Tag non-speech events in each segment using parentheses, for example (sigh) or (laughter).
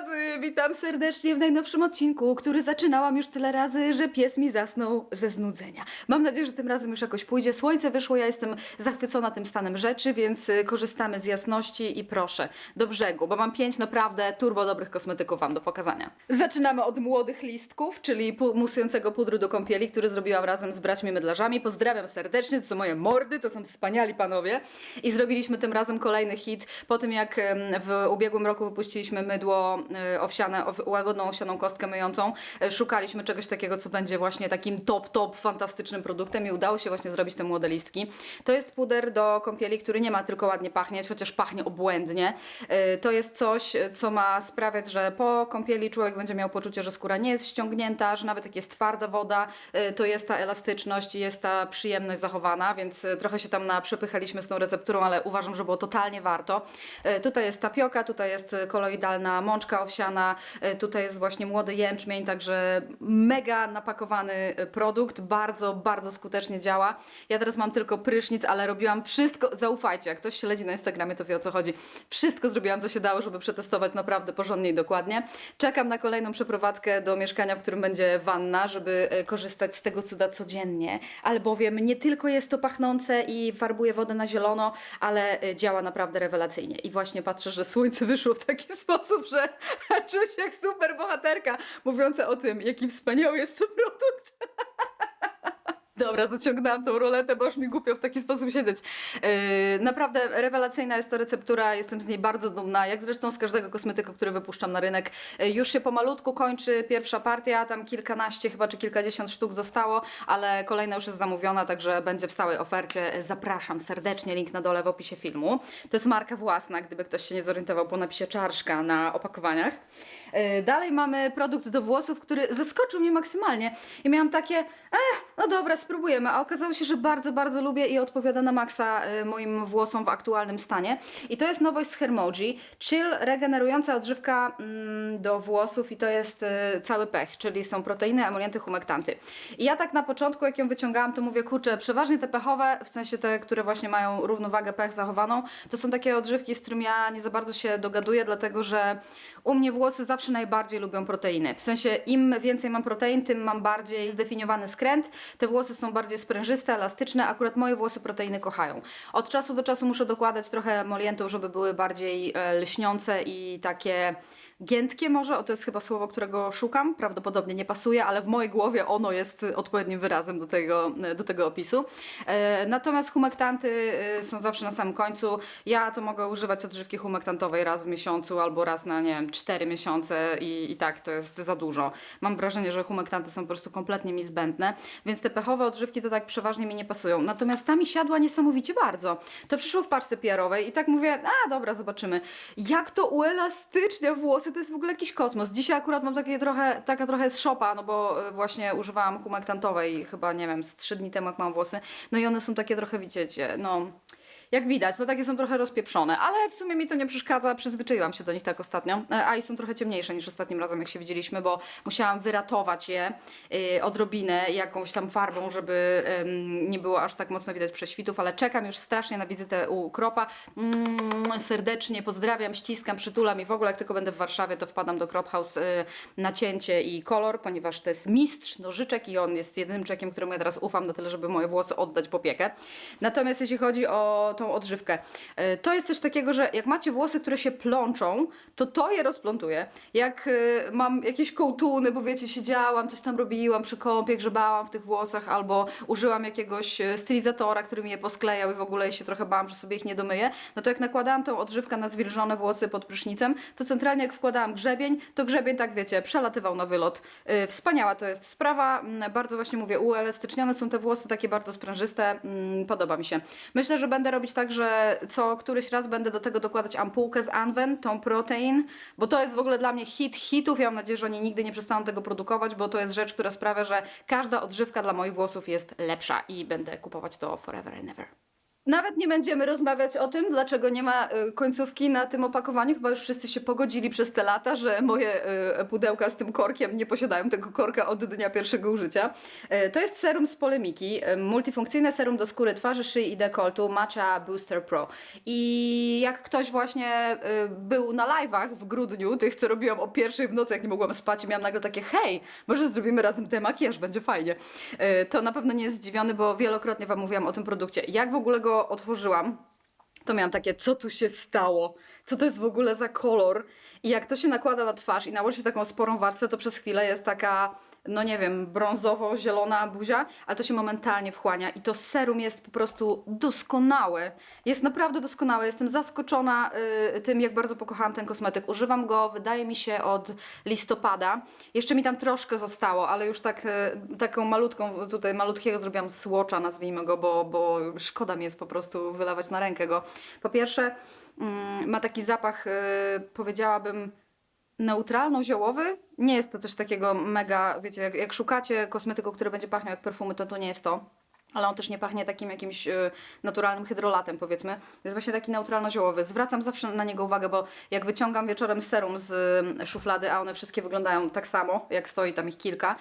drodzy, witam serdecznie w najnowszym odcinku, który zaczynałam już tyle razy, że pies mi zasnął ze znudzenia. Mam nadzieję, że tym razem już jakoś pójdzie. Słońce wyszło, ja jestem zachwycona tym stanem rzeczy, więc y, korzystamy z jasności i proszę, do brzegu, bo mam pięć naprawdę turbo dobrych kosmetyków Wam do pokazania. Zaczynamy od młodych listków, czyli musującego pudru do kąpieli, który zrobiłam razem z braćmi mydlarzami. Pozdrawiam serdecznie, to są moje mordy, to są wspaniali panowie. I zrobiliśmy tym razem kolejny hit, po tym jak w ubiegłym roku wypuściliśmy mydło owsiane, ow- łagodną owsianą kostkę myjącą. E, Szukaliśmy czegoś takiego, co będzie właśnie takim top, top, fantastycznym produktem i udało się właśnie zrobić te młode listki. To jest puder do kąpieli, który nie ma tylko ładnie pachnieć, chociaż pachnie obłędnie. E, To jest coś, e, co ma sprawiać, że po kąpieli człowiek będzie miał poczucie, że skóra nie jest ściągnięta, że nawet jak jest twarda woda, e, to jest ta elastyczność i jest ta przyjemność zachowana, więc e, trochę się tam naprzepychaliśmy z tą recepturą, ale uważam, że było totalnie warto. E, Tutaj jest tapioka, tutaj jest e, koloidalna mączka owsiana, e, tutaj jest właśnie młody jęczmień, także mega napakowany e, produkt, bardzo, bardzo skutecznie działa. Ja teraz mam tylko prysznic, ale robiłam wszystko, zaufajcie, jak ktoś śledzi na Instagramie, to wie o co chodzi. Wszystko zrobiłam, co się dało, żeby przetestować naprawdę porządnie i dokładnie. Czekam na kolejną przeprowadzkę do mieszkania, w którym będzie wanna, żeby e, korzystać z tego cuda codziennie, albowiem nie tylko jest to pachnące i farbuje wodę na zielono, ale działa naprawdę rewelacyjnie. I właśnie patrzę, że słońce wyszło w taki (laughs) sposób, że (laughs) czuję się jak super bohaterka mówiąca o tym, jaki wspaniały jest to produkt. (laughs) Dobra, zaciągnęłam tą ruletę, bo już mi głupio w taki sposób siedzieć. Yy, naprawdę rewelacyjna jest to receptura, jestem z niej bardzo dumna, jak zresztą z każdego kosmetyku, który wypuszczam na rynek. Yy, już się pomalutku kończy pierwsza partia, tam kilkanaście chyba czy kilkadziesiąt sztuk zostało, ale kolejna już jest zamówiona, także będzie w stałej ofercie. Zapraszam serdecznie, link na dole w opisie filmu. To jest marka własna, gdyby ktoś się nie zorientował po napisie czarszka na opakowaniach. Yy, dalej mamy produkt do włosów, który zaskoczył mnie maksymalnie. I miałam takie, eh, no dobra, spróbujemy. A okazało się, że bardzo, bardzo lubię i odpowiada na maksa y, moim włosom w aktualnym stanie. I to jest nowość z Hermoji. Chill, regenerująca odżywka mm, do włosów i to jest y, cały pech, czyli są proteiny, emolienty, humektanty. I ja tak na początku, jak ją wyciągałam, to mówię, kurczę, przeważnie te pechowe, w sensie te, które właśnie mają równowagę pech zachowaną, to są takie odżywki, z którymi ja nie za bardzo się dogaduję, dlatego że u mnie włosy zawsze najbardziej lubią proteiny. W sensie im więcej mam protein, tym mam bardziej zdefiniowany skręt. Te włosy są bardziej sprężyste, elastyczne. Akurat moje włosy proteiny kochają. Od czasu do czasu muszę dokładać trochę emolientów, żeby były bardziej e, lśniące i takie giętkie może, o to jest chyba słowo, którego szukam, prawdopodobnie nie pasuje, ale w mojej głowie ono jest odpowiednim wyrazem do tego, do tego opisu. E, natomiast humektanty e, są zawsze na samym końcu. Ja to mogę używać odżywki humektantowej raz w miesiącu albo raz na, nie wiem, 4 miesiące i, i tak to jest za dużo. Mam wrażenie, że humektanty są po prostu kompletnie mi zbędne, więc te pechowe odżywki to tak przeważnie mi nie pasują. Natomiast ta mi siadła niesamowicie bardzo. To przyszło w paczce PR-owej i tak mówię, a dobra, zobaczymy. Jak to uelastycznia włosy, to jest w ogóle jakiś kosmos. Dzisiaj akurat mam takie trochę, taka trochę z szopa, no bo y, właśnie używałam humektantowej chyba, nie wiem, z 3 dni temu jak mam włosy. No i one są takie trochę, widzicie, no jak widać, no takie są trochę rozpieprzone, ale w sumie mi to nie przeszkadza, przyzwyczaiłam się do nich tak ostatnio, E, a i są trochę ciemniejsze niż ostatnim razem, jak się widzieliśmy, bo musiałam wyratować je y, odrobinę jakąś tam farbą, żeby nie było aż tak mocno widać prześwitów, ale czekam już strasznie na wizytę u Kropa. Mm, serdecznie pozdrawiam, ściskam, przytulam i w ogóle jak tylko będę w Warszawie, to wpadam do Crop House y, na cięcie i kolor, ponieważ to jest mistrz nożyczek i on jest jedynym czekiem, któremu ja teraz ufam na tyle, żeby moje włosy oddać w opiekę. Natomiast jeśli chodzi o tą odżywkę, y, to jest coś takiego, że jak macie włosy, które się plączą, to to je rozplątuje. Jak y, mam jakieś kołtuny, bo wiecie, siedziałam, coś tam robiłam przy kąpie, grzebałam w tych włosach, albo użyłam jakiegoś y, stylizatora, który mi je posklejał i w ogóle się trochę bałam, że sobie ich nie domyję, no to jak nakładałam tą odżywkę na zwilżone włosy pod prysznicem, to centralnie jak wkładałam grzebień, to grzebień tak wiecie, przelatywał na wylot. Wspaniała to jest sprawa, mm, bardzo właśnie mówię, uelastycznione są te włosy, takie bardzo sprężyste, mm, podoba mi się. Myślę, że będę robić tak, że co któryś raz będę do tego dokładać ampułkę z Anwen, tą protein, bo to jest w ogóle dla mnie hit hitów, ja mam nadzieję, że oni nigdy nie przestaną tego produkować, bo to jest rzecz, która sprawia, że każda odżywka dla moich włosów jest lepsza i będę kupować to forever and ever. Nawet nie będziemy rozmawiać o tym, dlaczego nie ma y, końcówki na tym opakowaniu. Chyba już wszyscy się pogodzili przez te lata, że moje y, pudełka z tym korkiem nie posiadają tego korka od dnia pierwszego użycia. Y, To jest serum z polemiki. Multifunkcyjne serum do skóry twarzy, szyi i dekoltu Matcha Booster Pro. I jak ktoś właśnie był na live'ach w grudniu, tych co robiłam o pierwszej w nocy, jak nie mogłam spać i miałam nagle takie hej, może zrobimy razem demakijaż, będzie fajnie. To na pewno nie jest zdziwiony, bo wielokrotnie Wam mówiłam o tym produkcie. Jak w ogóle go otworzyłam, to miałam takie, co tu się stało? Co to jest w ogóle za kolor? I jak to się nakłada na twarz i nałoży się taką sporą warstwę, to przez chwilę jest taka, no nie wiem, brązowo-zielona buzia, ale to się momentalnie wchłania i to serum jest po prostu doskonałe. Jest naprawdę doskonałe. Jestem zaskoczona y, tym, jak bardzo pokochałam ten kosmetyk. Używam go, wydaje mi się, od listopada. Jeszcze mi tam troszkę zostało, ale już tak, y, taką malutką, tutaj malutkiego zrobiłam słocza, nazwijmy go, bo, bo szkoda mi jest po prostu wylewać na rękę go. Po pierwsze, ma taki zapach, y, powiedziałabym, neutralno-ziołowy. Nie jest to coś takiego mega, wiecie, jak, jak szukacie kosmetyku, który będzie pachniał jak perfumy, to to nie jest to. Ale on też nie pachnie takim jakimś y, naturalnym hydrolatem, powiedzmy. Jest właśnie taki neutralno-ziołowy. Zwracam zawsze na niego uwagę, bo jak wyciągam wieczorem serum z y, szuflady, a one wszystkie wyglądają tak samo, jak stoi tam ich kilka,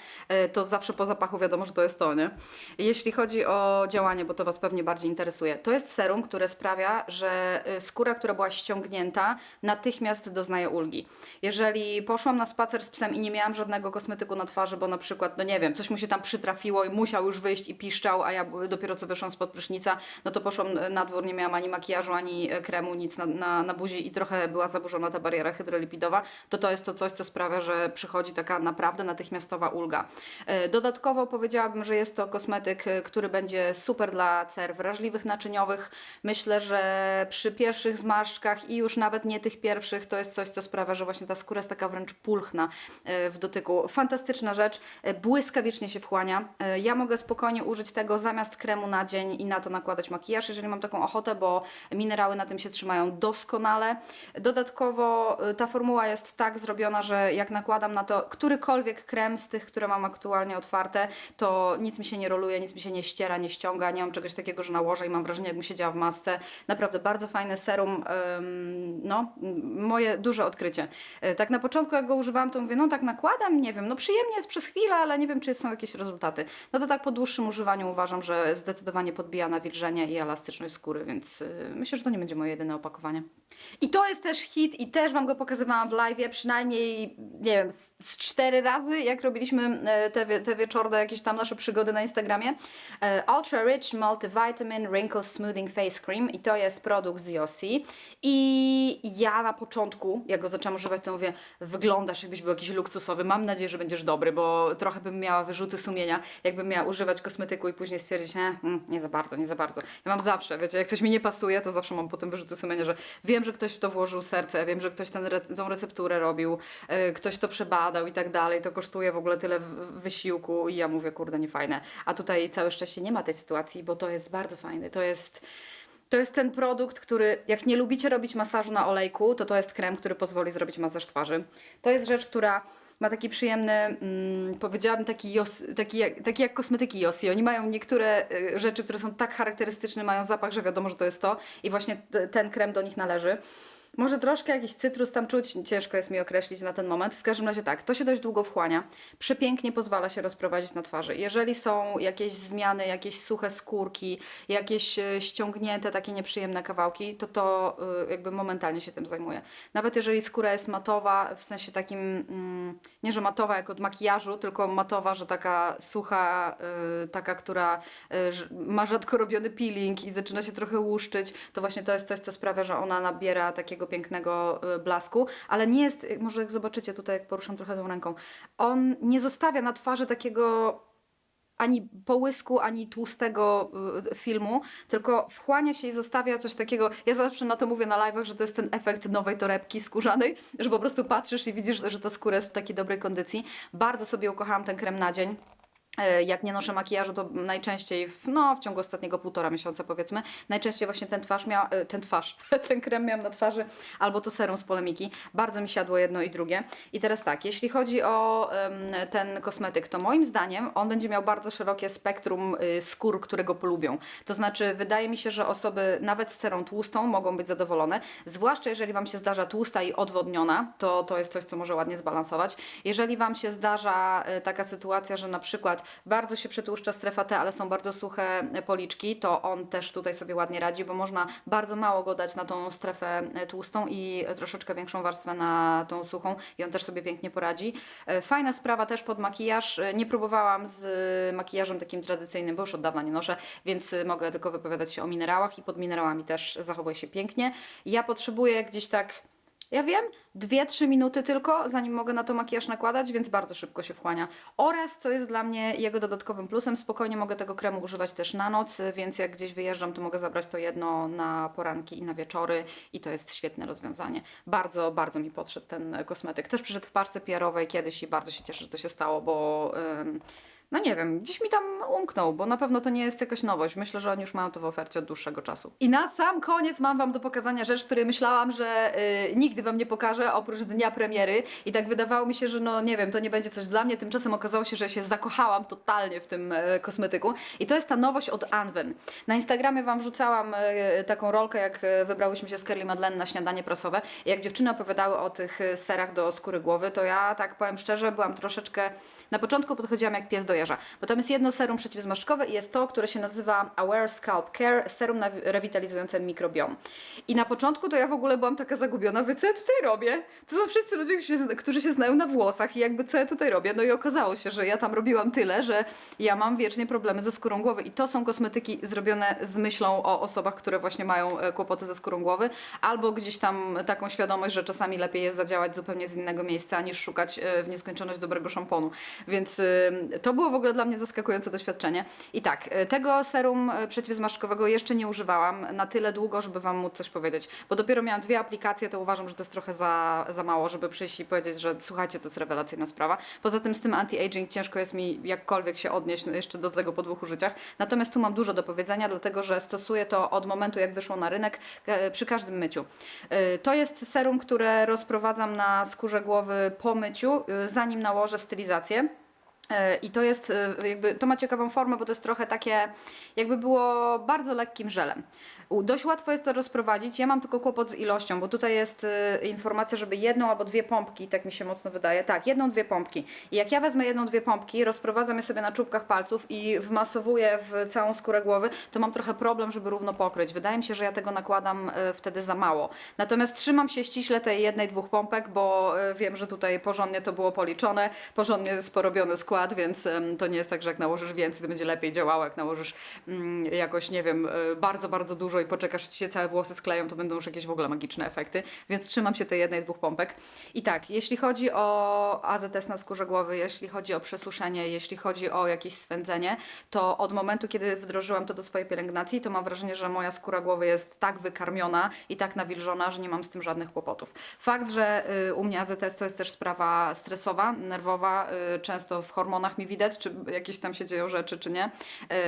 y, to zawsze po zapachu wiadomo, że to jest to, nie? Jeśli chodzi o działanie, bo to Was pewnie bardziej interesuje, to jest serum, które sprawia, że y, skóra, która była ściągnięta, natychmiast doznaje ulgi. Jeżeli poszłam na spacer z psem i nie miałam żadnego kosmetyku na twarzy, bo na przykład, no nie wiem, coś mu się tam przytrafiło i musiał już wyjść i piszczał, a ja dopiero co wyszłam spod prysznica, no to poszłam na dwór, nie miałam ani makijażu, ani kremu, nic na, na, na buzi i trochę była zaburzona ta bariera hydrolipidowa, to to jest to coś, co sprawia, że przychodzi taka naprawdę natychmiastowa ulga. E, Dodatkowo powiedziałabym, że jest to kosmetyk, e, który będzie super dla cer wrażliwych, naczyniowych. Myślę, że przy pierwszych zmarszczkach i już nawet nie tych pierwszych, to jest coś, co sprawia, że właśnie ta skóra jest taka wręcz pulchna e, w dotyku. Fantastyczna rzecz, błyskawicznie się wchłania. Ja mogę spokojnie użyć tego zamiast kremu na dzień i na to nakładać makijaż, jeżeli mam taką ochotę, bo minerały na tym się trzymają doskonale. Dodatkowo y, ta formuła jest tak zrobiona, że jak nakładam na to którykolwiek krem z tych, które mam aktualnie otwarte, to nic mi się nie roluje, nic mi się nie ściera, nie ściąga, nie mam czegoś takiego, że nałożę i mam wrażenie, jakbym siedziała w masce. Naprawdę bardzo fajny serum, no, moje duże odkrycie. Y, Tak na początku, jak go używałam, to mówię, no tak nakładam, nie wiem, no przyjemnie jest przez chwilę, ale nie wiem, czy są jakieś rezultaty. No to tak po dłuższym używaniu uważam, że zdecydowanie podbija nawilżenie i elastyczność skóry, więc y, myślę, że to nie będzie moje jedyne opakowanie. I to jest też hit i też Wam go pokazywałam w live, przynajmniej, nie wiem, z, cztery razy, jak robiliśmy e, te, te wieczorne jakieś tam nasze przygody na Instagramie. E, Ultra Rich Multivitamin Wrinkle Smoothing Face Cream i to jest produkt z Yossi. I ja na początku, jak go zaczęłam używać, to mówię, wyglądasz jakbyś był jakiś luksusowy, mam nadzieję, że będziesz dobry, bo trochę bym miała wyrzuty sumienia, jakbym miała używać kosmetyku i później stwierdzić, e, mm, nie za bardzo, nie za bardzo. Ja mam zawsze, wiecie, jak coś mi nie pasuje, to zawsze mam potem wyrzuty sumienia, że wiem, że ktoś w to włożył serce, wiem, że ktoś ten re tą recepturę robił, e, ktoś to przebadał i tak dalej, to kosztuje w ogóle tyle wysiłku i ja mówię, kurde, nie fajne. A tutaj całe szczęście nie ma tej sytuacji, bo to jest bardzo fajne. To jest... To jest ten produkt, który, jak nie lubicie robić masażu na olejku, to to jest krem, który pozwoli zrobić masaż twarzy. To jest rzecz, która ma taki przyjemny, mm, powiedziałabym, taki, jos, taki, jak, taki jak kosmetyki Yossi. Oni mają niektóre y, rzeczy, które są tak charakterystyczne, mają zapach, że wiadomo, że to jest to i właśnie ten krem do nich należy. Może troszkę jakiś cytrus tam czuć, ciężko jest mi określić na ten moment. W każdym razie tak, to się dość długo wchłania. Przepięknie pozwala się rozprowadzić na twarzy. Jeżeli są jakieś zmiany, jakieś suche skórki, jakieś e, ściągnięte, takie nieprzyjemne kawałki, to to e, jakby momentalnie się tym zajmuje. Nawet jeżeli skóra jest matowa, w sensie takim, mm, nie że matowa jak od makijażu, tylko matowa, że taka sucha, e, taka, która ma rzadko robiony peeling i zaczyna się trochę łuszczyć, to właśnie to jest coś, co sprawia, że ona nabiera takiego pięknego e, blasku, ale nie jest, może jak zobaczycie tutaj, jak poruszam trochę tą ręką, on nie zostawia na twarzy takiego ani połysku, ani tłustego y, filmu, tylko wchłania się i zostawia coś takiego. Ja zawsze na to mówię na live'ach, że to jest ten efekt nowej torebki skórzanej, że po prostu patrzysz i widzisz, że ta skóra jest w takiej dobrej kondycji. Bardzo sobie ukochałam ten krem na dzień. E, Jak nie noszę makijażu, to najczęściej w, no, w ciągu ostatniego półtora miesiąca powiedzmy, najczęściej właśnie ten twarz miał, e, ten twarz, (laughs) ten krem miałam na twarzy, albo to serum z polemiki. Bardzo mi siadło jedno i drugie. I teraz tak, jeśli chodzi o ten kosmetyk, to moim zdaniem on będzie miał bardzo szerokie spektrum y, skór, które go polubią. To znaczy, wydaje mi się, że osoby nawet z cerą tłustą mogą być zadowolone, zwłaszcza jeżeli Wam się zdarza tłusta i odwodniona, to to jest coś, co może ładnie zbalansować. Jeżeli Wam się zdarza y, taka sytuacja, że na przykład bardzo się przetłuszcza strefa T, ale są bardzo suche y, policzki, to on też tutaj sobie ładnie radzi, bo można bardzo mało go dać na tą strefę y, tłustą i troszeczkę większą warstwę na tą suchą i on też sobie pięknie poradzi. Y, Fajna sprawa też pod makijaż. Nie próbowałam z makijażem takim tradycyjnym, bo już od dawna nie noszę, więc mogę tylko wypowiadać się o minerałach i pod minerałami też zachowuje się pięknie. Ja potrzebuję gdzieś tak ja wiem, 2-3 minuty tylko, zanim mogę na to makijaż nakładać, więc bardzo szybko się wchłania. Oraz, co jest dla mnie jego dodatkowym plusem, spokojnie mogę tego kremu używać też na noc, więc jak gdzieś wyjeżdżam, to mogę zabrać to jedno na poranki i na wieczory i to jest świetne rozwiązanie. Bardzo, bardzo mi podszedł ten kosmetyk. Też przyszedł w parce PR-owej kiedyś i bardzo się cieszę, że to się stało, bo... no nie wiem, gdzieś mi tam umknął, bo na pewno to nie jest jakaś nowość. Myślę, że oni już mają to w ofercie od dłuższego czasu. I na sam koniec mam Wam do pokazania rzecz, której myślałam, że y, nigdy Wam nie pokażę, oprócz dnia premiery. I tak wydawało mi się, że no nie wiem, to nie będzie coś dla mnie. Tymczasem okazało się, że się zakochałam totalnie w tym e, kosmetyku. I to jest ta nowość od Anwen. Na Instagramie Wam wrzucałam e, taką rolkę, jak e, wybrałyśmy się z Kerli Madeleine na śniadanie prasowe. I jak dziewczyny opowiadały o tych serach do skóry głowy, to ja tak powiem szczerze, byłam troszeczkę... Na początku podchodziłam jak pies do bo tam jest jedno serum przeciwzmarszczkowe i jest to, które się nazywa Aware Scalp Care, serum rewitalizujące mikrobiom. I na początku to ja w ogóle byłam taka zagubiona, wy co ja tutaj robię? To są wszyscy ludzie, którzy się, którzy się znają na włosach i jakby co ja tutaj robię? No i okazało się, że ja tam robiłam tyle, że ja mam wiecznie problemy ze skórą głowy i to są kosmetyki zrobione z myślą o osobach, które właśnie mają e, kłopoty ze skórą głowy, albo gdzieś tam taką świadomość, że czasami lepiej jest zadziałać zupełnie z innego miejsca, niż szukać e, w nieskończoność dobrego szamponu. Więc y, to było w ogóle dla mnie zaskakujące doświadczenie. I tak, y, tego serum y, przeciwzmarszczkowego jeszcze nie używałam na tyle długo, żeby Wam móc coś powiedzieć. Bo dopiero miałam dwie aplikacje, to uważam, że to jest trochę za, za mało, żeby przyjść i powiedzieć, że słuchajcie, to jest rewelacyjna sprawa. Poza tym z tym anti-aging ciężko jest mi jakkolwiek się odnieść no, jeszcze do tego po dwóch użyciach. Natomiast tu mam dużo do powiedzenia, dlatego że stosuję to od momentu, jak wyszło na rynek, e, przy każdym myciu. Y, To jest serum, które rozprowadzam na skórze głowy po myciu, y, zanim nałożę stylizację. E, I to jest e, jakby, to ma ciekawą formę, bo to jest trochę takie, jakby było bardzo lekkim żelem. Dość łatwo jest to rozprowadzić. Ja mam tylko kłopot z ilością, bo tutaj jest e, informacja, żeby jedną albo dwie pompki, tak mi się mocno wydaje. Tak, jedną, dwie pompki. I jak ja wezmę jedną, dwie pompki, rozprowadzam je sobie na czubkach palców i wmasowuję w całą skórę głowy, to mam trochę problem, żeby równo pokryć. Wydaje mi się, że ja tego nakładam e, wtedy za mało. Natomiast trzymam się ściśle tej jednej, dwóch pompek, bo e, wiem, że tutaj porządnie to było policzone, porządnie jest porobiony skład, więc to nie jest tak, że jak nałożysz więcej, to będzie lepiej działało. Jak nałożysz mm, jakoś, nie wiem, bardzo, bardzo dużo i poczekasz, ci się całe włosy skleją, to będą już jakieś w ogóle magiczne efekty. Więc trzymam się tej jednej, dwóch pompek. I tak, jeśli chodzi o AZS na skórze głowy, jeśli chodzi o przesuszenie, jeśli chodzi o jakieś swędzenie, to od momentu, kiedy wdrożyłam to do swojej pielęgnacji, to mam wrażenie, że moja skóra głowy jest tak wykarmiona i tak nawilżona, że nie mam z tym żadnych kłopotów. Fakt, że y, u mnie AZS to jest też sprawa stresowa, nerwowa, y, często w hormonach mi widać, czy jakieś tam się dzieją rzeczy, czy nie.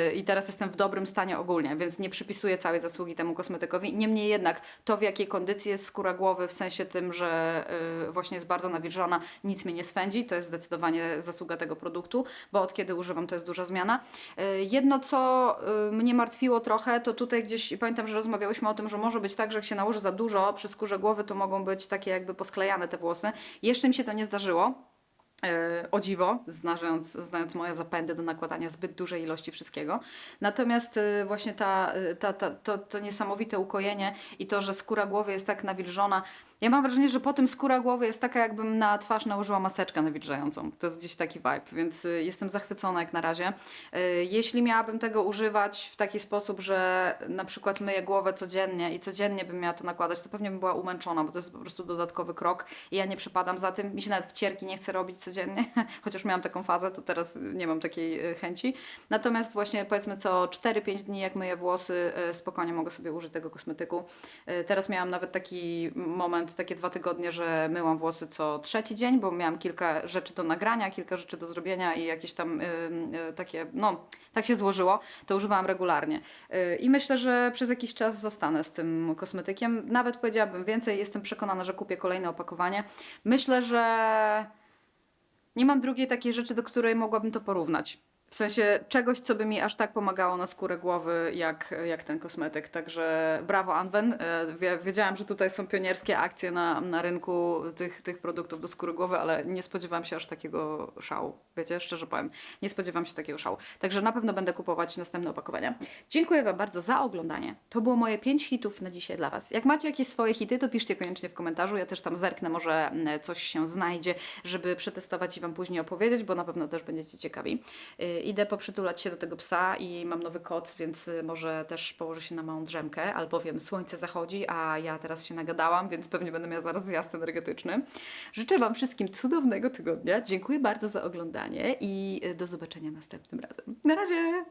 Y, I teraz jestem w dobrym stanie ogólnie, więc nie przypisuję całej zasługi temu kosmetykowi. Niemniej jednak to, w jakiej kondycji jest skóra głowy, w sensie tym, że y, właśnie jest bardzo nawilżona, nic mnie nie swędzi, to jest zdecydowanie zasługa tego produktu, bo od kiedy używam, to jest duża zmiana. Y, Jedno, co y, mnie martwiło trochę, to tutaj gdzieś, pamiętam, że rozmawiałyśmy o tym, że może być tak, że jak się nałoży za dużo przy skórze głowy, to mogą być takie jakby posklejane te włosy. Jeszcze mi się to nie zdarzyło. E, o dziwo, znając, znając moje zapędy do nakładania zbyt dużej ilości wszystkiego. Natomiast e, właśnie ta, e, ta, ta, to, to niesamowite ukojenie i to, że skóra głowy jest tak nawilżona. Ja mam wrażenie, że po tym skóra głowy jest taka, jakbym na twarz nałożyła maseczkę nawilżającą. To jest gdzieś taki vibe, więc e, jestem zachwycona jak na razie. E, Jeśli miałabym tego używać w taki sposób, że na przykład myję głowę codziennie i codziennie bym miała to nakładać, to pewnie bym była umęczona, bo to jest po prostu dodatkowy krok i ja nie przypadam za tym. Mi się nawet wcierki nie chce robić codziennie, (laughs) chociaż miałam taką fazę, to teraz nie mam takiej e, chęci. Natomiast właśnie powiedzmy co 4-5 dni jak myję włosy, spokojnie mogę sobie użyć tego kosmetyku. Teraz miałam nawet taki moment, takie dwa tygodnie, że myłam włosy co trzeci dzień, bo miałam kilka rzeczy do nagrania, kilka rzeczy do zrobienia i jakieś tam y, takie, no, tak się złożyło, to używałam regularnie. Y, I myślę, że przez jakiś czas zostanę z tym kosmetykiem. Nawet powiedziałabym więcej, jestem przekonana, że kupię kolejne opakowanie. Myślę, że nie mam drugiej takiej rzeczy, do której mogłabym to porównać. W sensie czegoś, co by mi aż tak pomagało na skórę głowy, jak, jak ten kosmetyk. Także brawo, Anwen. E, Wie, wiedziałam, że tutaj są pionierskie akcje na, na rynku tych, tych produktów do skóry głowy, ale nie spodziewałam się aż takiego szału. Wiecie, szczerze powiem, nie spodziewam się takiego szału. Także na pewno będę kupować następne opakowania. Dziękuję Wam bardzo za oglądanie. To było moje 5 hitów na dzisiaj dla Was. Jak macie jakieś swoje hity, to piszcie koniecznie w komentarzu. Ja też tam zerknę, może mm, coś się znajdzie, żeby przetestować i Wam później opowiedzieć, bo na pewno też będziecie ciekawi. Idę poprzytulać się do tego psa i mam nowy koc, więc y, może też położę się na małą drzemkę, albowiem słońce zachodzi, a ja teraz się nagadałam, więc pewnie będę miała zaraz zjazd energetyczny. Życzę Wam wszystkim cudownego tygodnia. Dziękuję bardzo za oglądanie i y, do zobaczenia następnym razem. Na razie!